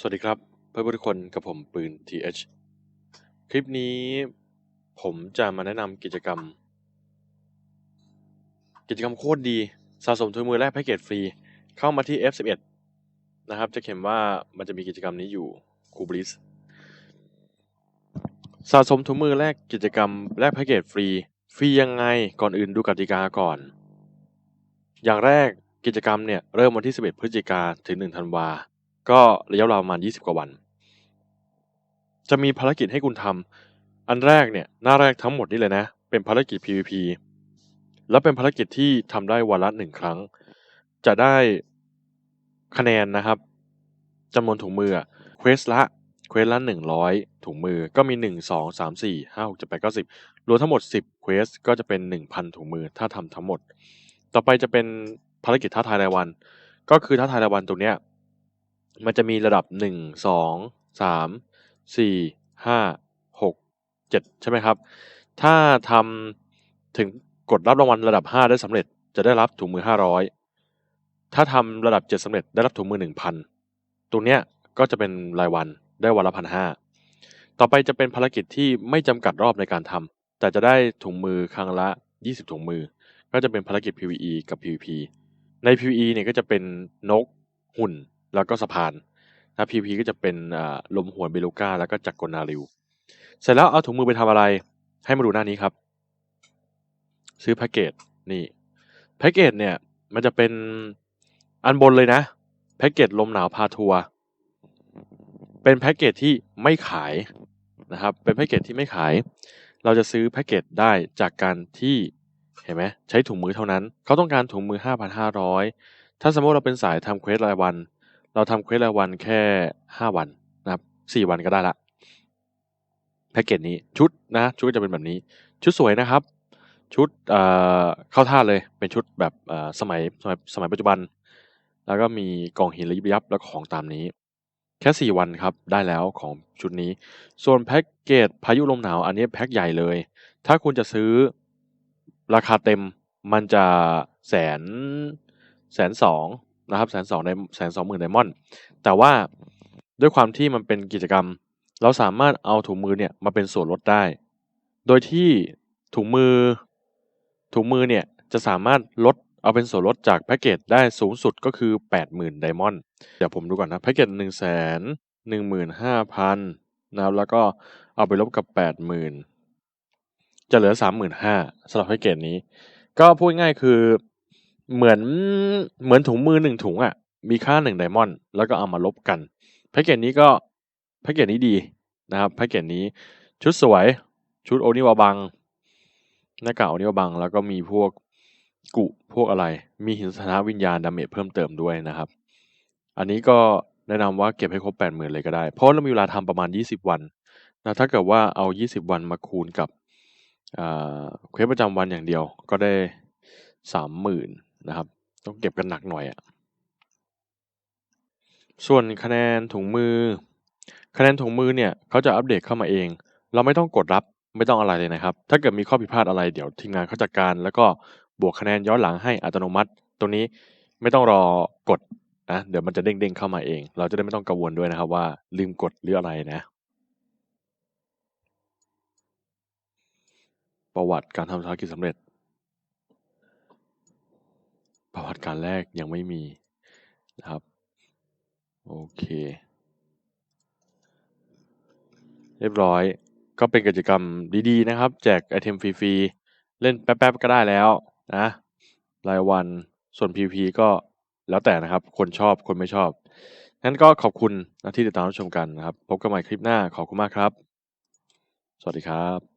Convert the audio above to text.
สวัสดีครับ เพื่อนทุกคนกับผมปืน TH คลิปนี้ผมจะมาแนะนำกิจกรรม กิจกรรมโคตรดี สะสมถุงมือแลกแพ็กเกจฟรี เข้ามาที่ F11 นะครับ จะเขียนว่ามันจะมีกิจกรรมนี้อยู่คูบลิสสะสมถุงมือแลกกิจกรรมแลกแพ็กเกจฟรี ฟรียังไงก่อนอื่นดูกติกาก่อน อย่างแรกกิจกรรมเนี่ยเริ่มวันที่ 11 พฤศจิกาถึง 1 ธันวา ก็ระยะเวลาประมาณ 20 กว่าวัน จะมีภารกิจให้คุณทำอันแรกเนี่ยหน้าแรกทั้งหมดนี่เลยนะ เป็นภารกิจ PVP และเป็นภารกิจที่ทำได้วันละหนึ่งครั้ง จะได้คะแนนนะครับจำนวนถุงมือเควสละเควสละหนึ่งร้อยถุงมือก็มีหนึ่งสองสามสี่ห้าหกเจ็ดแปดเก้าสิบรวมทั้งหมดสิบเควสก็จะเป็นหนึ่งพันถุงมือถ้าทำทั้งหมด ต่อไปจะเป็นภารกิจท้าทายรายวัน ก็คือท้าทายรายวันตรงเนี้ย มันจะมีระดับหนึ่งสองสามสี่ห้าหกเจ็ดใช่ไหมครับ ถ้าทำถึงกดรับรางวัลระดับห้าได้สำเร็จจะได้รับถุงมือห้าร้อยถ้าทำระดับเจ็ดสำเร็จได้รับถุงมือหนึ่งพันตรงเนี้ยก็จะเป็นรายวันได้วันละพันห้าต่อไปจะเป็นภารกิจที่ไม่จำกัดรอบในการทำแต่จะได้ถุงมือครั้งละยี่สิบถุงมือ ก็จะเป็นภารกิจ PVE กับ PVP ใน PVE เนี่ยก็จะเป็นนกหุ่น แล้วก็สะพานนะ PVP ก็จะเป็นลมหวนเบลูก้าแล้วก็จักรกลนาริว เสร็จแล้วเอาถุงมือไปทำอะไร ให้มาดูหน้านี้ครับ ซื้อแพ็กเกจนี่แพ็กเกจเนี่ยมันจะเป็นอันบนเลยนะแพ็กเกจลมหนาวพาทัวร์เป็นแพ็กเกจที่ไม่ขายนะครับ เป็นแพ็กเกจที่ไม่ขาย เราจะซื้อแพ็กเกจได้จากการที่เห็นไหมใช้ถุงมือเท่านั้น เขาต้องการถุงมือ 5,500 ถ้าสมมติเราเป็นสายทำเควสรายวัน เราทำเควสรายวันแค่ 5 วันนะครับ 4 วันก็ได้ละแพ็กเกจนี้ชุดนะชุดจะเป็นแบบนี้ ชุดสวยนะครับ ชุดเอ่อเข้าท่าเลยเป็นชุดแบบเอ่อสมัยสมัยสมัยปัจจุบัน แล้วก็มีกล่องหินระยิบยับแล้วก็ของตามนี้ แค่สี่วันครับได้แล้วของชุดนี้ ส่วนแพ็กเกจพายุลมหนาวอันนี้แพ็กใหญ่เลย ถ้าคุณจะซื้อราคาเต็มมันจะแสนแสนสอง นะครับแสนสองในแสนสองหมื่นไดมอนด์แต่ว่าด้วยความที่มันเป็นกิจกรรม เราสามารถเอาถุงมือเนี่ยมาเป็นส่วนลดได้ โดยที่ถุงมือถุงมือเนี่ยจะสามารถลดเอาเป็นส่วนลดจากแพ็กเกจได้สูงสุดก็คือ 80,000ไดมอนด์เดี๋ยวผมดูก่อนนะแพ็กเกจหนึ่งแสนหนึ่งหมื่นห้าพันนะครับแล้วก็เอาไปลบกับ 80,000 จะเหลือ 35,000สำหรับแพ็กเกจนี้ ก็พูดง่ายคือ เหมือนเหมือนถุงมือหนึ่งถุงอะ มีค่าหนึ่งไดมอนด์แล้วก็เอามาลบกันแพ็กเกจนี้ก็แพ็กเกจนี้ดีนะครับแพ็กเกจนี้ชุดสวยชุดโอนิวาบังหน้ากากโอนิวาบัง แล้วก็มีพวกกุพวกอะไร มีหินสถาวิญญาณดาเมจเพิ่มเติมด้วยนะครับ อันนี้ก็แนะนำว่าเก็บให้ครบแปดหมื่นเลยก็ได้ เพราะเรามีเวลาทำประมาณยี่สิบวันนะถ้าเกิดว่าเอายี่สิบวันมาคูณกับเควสประจำวันอย่างเดียวก็ได้สามหมื่ นะครับ ต้องเก็บกันหนักหน่อยอะ่ะส่วนคะแนนถุงมือ คะแนนถุงมือเนี่ยเขาจะอัปเดตเข้ามาเอง เราไม่ต้องกดรับไม่ต้องอะไรเลยนะครับ ถ้าเกิดมีข้อผิดพลาดอะไรเดี๋ยวทีมงานเขาจัดการ แล้วก็บวกคะแนนย้อนหลังให้อัตโนมัติตรงนี้ไม่ต้องรอกดนะเดี๋ยวมันจะเด้งๆเข้ามาเอง เราจะได้ไม่ต้องกังวลด้วยนะครับว่าลืมกดหรืออะไรนะ ประวัติการทำธุรกิจสำเร็จ ประวัติการแรกยังไม่มีนะครับ โอเค เรียบร้อยก็เป็นกิจกรรมดีๆนะครับ แจกไอเทมฟรีๆ เล่นแป๊บๆ ก็ได้แล้วนะรายวันส่วน PVP ก็แล้วแต่นะครับ คนชอบคนไม่ชอบงั้นก็ขอบคุณที่ติดตามรับชมกันนะครับ พบกันใหม่คลิปหน้าขอบคุณมากครับ สวัสดีครับ